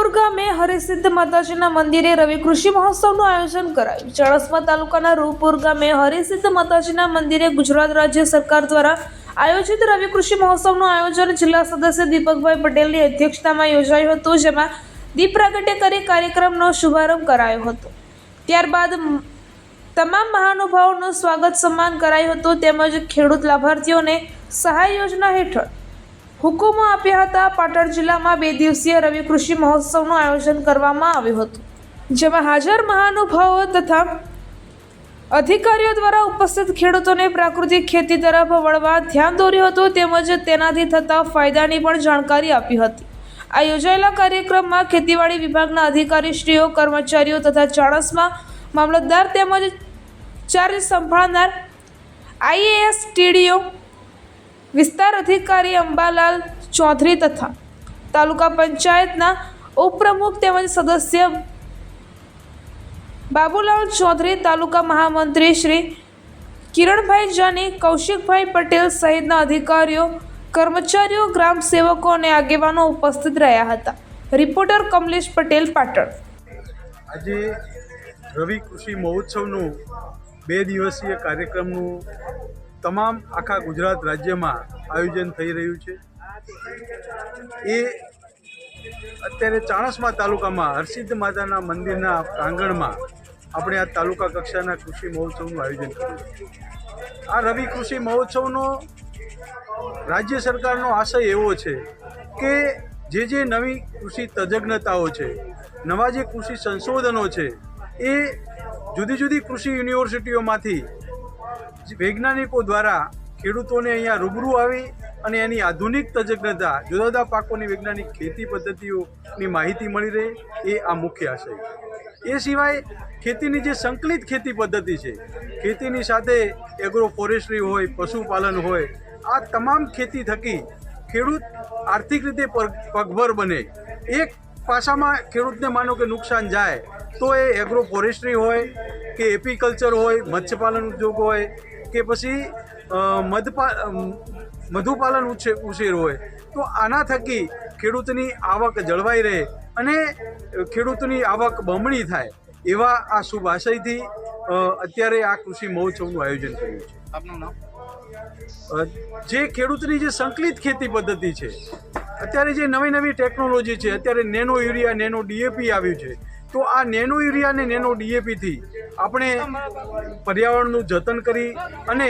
રૂપપુર ગામે હરિસિદ્ધ માતાજીના મંદિરે રવિ કૃષિ મહોત્સવનું આયોજન કરાયું. ચાણસ્મા તાલુકાના રૂપુર ગામે હરિસિદ્ધ માતાજીના મંદિરે ગુજરાત રાજ્ય સરકાર દ્વારા આયોજિત રવિ કૃષિ મહોત્સવનું આયોજન જિલ્લા સદસ્ય દીપકભાઈ પટેલની અધ્યક્ષતામાં યોજાયું હતું, જેમાં દીપ પ્રાગટ્ય કરી કાર્યક્રમનો શુભારંભ કરાયો હતો. ત્યારબાદ તમામ મહાનુભાવોનું સ્વાગત સન્માન કરાયું હતું, તેમજ ખેડૂત લાભાર્થીઓને સહાય યોજના હેઠળ હુકુમો આપ્યા હતા. પાટણ જિલ્લામાં બે દિવસીય રવિ કૃષિ મહોત્સવનું આયોજન કરવામાં આવ્યું હતું, જેમાં હાજર મહાનુભાવો તથા અધિકારીઓ દ્વારા ઉપસ્થિત ખેડૂતોને પ્રાકૃતિક ખેતી તરફ વળવા ધ્યાન દોર્યું હતું. તેમજ તેનાથી થતા ફાયદાની પણ જાણકારી આપી હતી. આ યોજાયેલા કાર્યક્રમમાં ખેતીવાડી વિભાગના અધિકારીશ્રીઓ, કર્મચારીઓ તથા ચાણસમાં મામલતદાર તેમજ ચાર્જ સંભાળનાર આઈએએસ ટીડીઓ વિસ્તાર અધિકારી અંબાલાલ ચૌધરી તથા તાલુકા પંચાયતના ઉપપ્રમુખ તેમજ સદસ્ય બાબુલાલ ચૌધરી, તાલુકા મહામંત્રી શ્રી કિરણભાઈ જાની, કૌશિકભાઈ પટેલ સહિતના અધિકારીઓ, કર્મચારીઓ, ગ્રામ સેવકો અને આગેવાનો ઉપસ્થિત રહ્યા હતા. રિપોર્ટર કમલેશ પટેલ પાટણ. આજે રવિ કૃષિ મહોત્સવનું બે દિવસીય કાર્યક્રમનું તમામ આખા ગુજરાત રાજ્યમાં આયોજન થઈ રહ્યું છે. એ અત્યારે ચાણસમા તાલુકામાં હરસિદ્ધ માતાના મંદિરના પ્રાંગણમાં આપણે આ તાલુકા કક્ષાના કૃષિ મહોત્સવનું આયોજન કર્યું આ રવિ કૃષિ મહોત્સવનો રાજ્ય સરકારનો આશય એવો છે કે જે જે નવી કૃષિ તજજ્ઞતાઓ છે, નવા જે કૃષિ સંશોધનો છે, એ જુદી જુદી કૃષિ યુનિવર્સિટીઓમાંથી વૈજ્ઞાનિકો દ્વારા ખેડૂતોને અહીંયા રૂબરૂ આવી અને એની આધુનિક તજજ્ઞતા જુદા જુદા પાકોની વૈજ્ઞાનિક ખેતી પદ્ધતિઓની માહિતી મળી રહે એ આ મુખ્ય આશય છે. એ સિવાય ખેતીની જે સંકલિત ખેતી પદ્ધતિ છે, ખેતીની સાથે એગ્રો ફોરેસ્ટ્રી હોય, પશુપાલન હોય, આ તમામ ખેતી થકી ખેડૂત આર્થિક રીતે પગ- પગભર બને. એક પાસામાં ખેડૂતને માનો કે નુકસાન જાય, તો એ એગ્રો ફોરેસ્ટ્રી હોય કે એપીકલ્ચર હોય, મત્સ્યપાલન ઉદ્યોગ હોય કે પછી મધપા મધુપાલન ઉછેર ઉછેર હોય. તો આના થકી ખેડૂતની આવક જળવાઈ રહે અને ખેડૂતની આવક બમણી થાય એવા આ શુભ આશયથી અત્યારે આ કૃષિ મહોત્સવનું આયોજન કર્યું છે. આપનું નામ? જે ખેડૂતની જે સંકલિત ખેતી પદ્ધતિ છે અત્યારે જે નવી નવી ટેકનોલોજી છે અત્યારે નેનો યુરિયા નેનો ડીએપી આવ્યું છે તો આ નેનો યુરિયા અને નેનો ડીએપીથી આપણે પર્યાવરણનું જતન કરી અને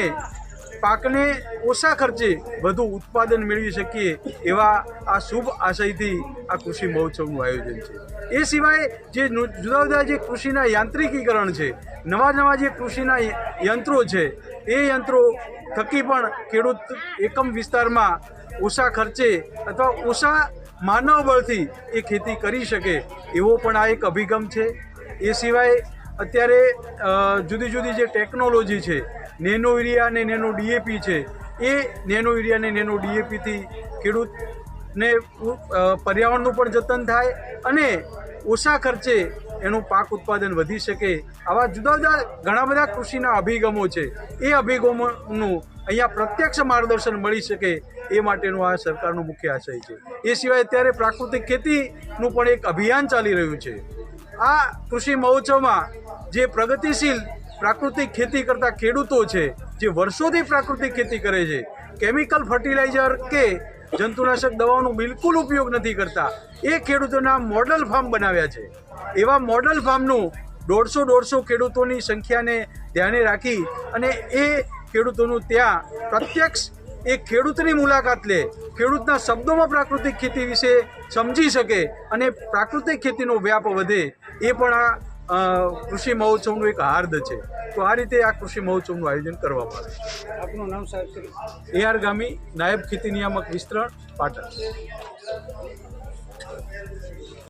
પાકને ઓછા ખર્ચે વધુ ઉત્પાદન મેળવી શકીએ એવા આ શુભ આશયથી આ કૃષિ મહોત્સવનું આયોજન છે. એ સિવાય જે જુદા જુદા જે કૃષિના યાંત્રિકીકરણ છે, નવા નવા જે કૃષિના યંત્રો છે, એ યંત્રો થકી પણ ખેડૂત એકમ વિસ્તારમાં ઓછા ખર્ચે અથવા ઓછા માનવ બળથી એ ખેતી કરી શકે એવો પણ આ એક અભિગમ છે. એ સિવાય અત્યારે જુદી જુદી જે ટેકનોલોજી છે, નેનો યુરિયા અને નેનો ડીએપી છે, એ નેનો યુરિયા અને નેનો ડીએપીથી ખેડૂતને પર્યાવરણનું પણ જતન થાય અને ઓછા ખર્ચે એનું પાક ઉત્પાદન વધી શકે આવા જુદા જુદા ઘણા બધા કૃષિના અભિગમો છે. એ અભિગમોનું અહીંયા પ્રત્યક્ષ માર્ગદર્શન મળી શકે એ માટેનું આ સરકારનો મુખ્ય આશય છે. એ સિવાય અત્યારે પ્રાકૃતિક ખેતીનું પણ એક અભિયાન ચાલી રહ્યું છે. આ કૃષિ મહોત્સવમાં જે પ્રગતિશીલ પ્રાકૃતિક ખેતી કરતા ખેડૂતો છે, જે વર્ષોથી પ્રાકૃતિક ખેતી કરે છે, કેમિકલ ફર્ટિલાઇઝર કે જંતુનાશક દવાઓનો બિલકુલ ઉપયોગ નથી કરતા. એ ખેડૂતોના મોડલ ફાર્મ બનાવ્યા છે. એવા મોડલ ફાર્મનું દોઢસો દોઢસો ખેડૂતોની સંખ્યાને ધ્યાને રાખી અને એ ખેડૂતોનું ત્યાં પ્રત્યક્ષ એ ખેડૂતની મુલાકાત લે, ખેડૂતના શબ્દોમાં પ્રાકૃતિક ખેતી વિશે સમજી શકે અને પ્રાકૃતિક ખેતીનો વ્યાપ વધે, એ પણ આ કૃષિ મહોત્સવનું એક હાર્દ છે. તો આ રીતે આ કૃષિ મહોત્સવનું આયોજન કરવામાં આવે આપનું નામ સાહેબ છે એ આર ગામી નાયબ ખેતી નિયામક વિસ્તરણ પાટણ.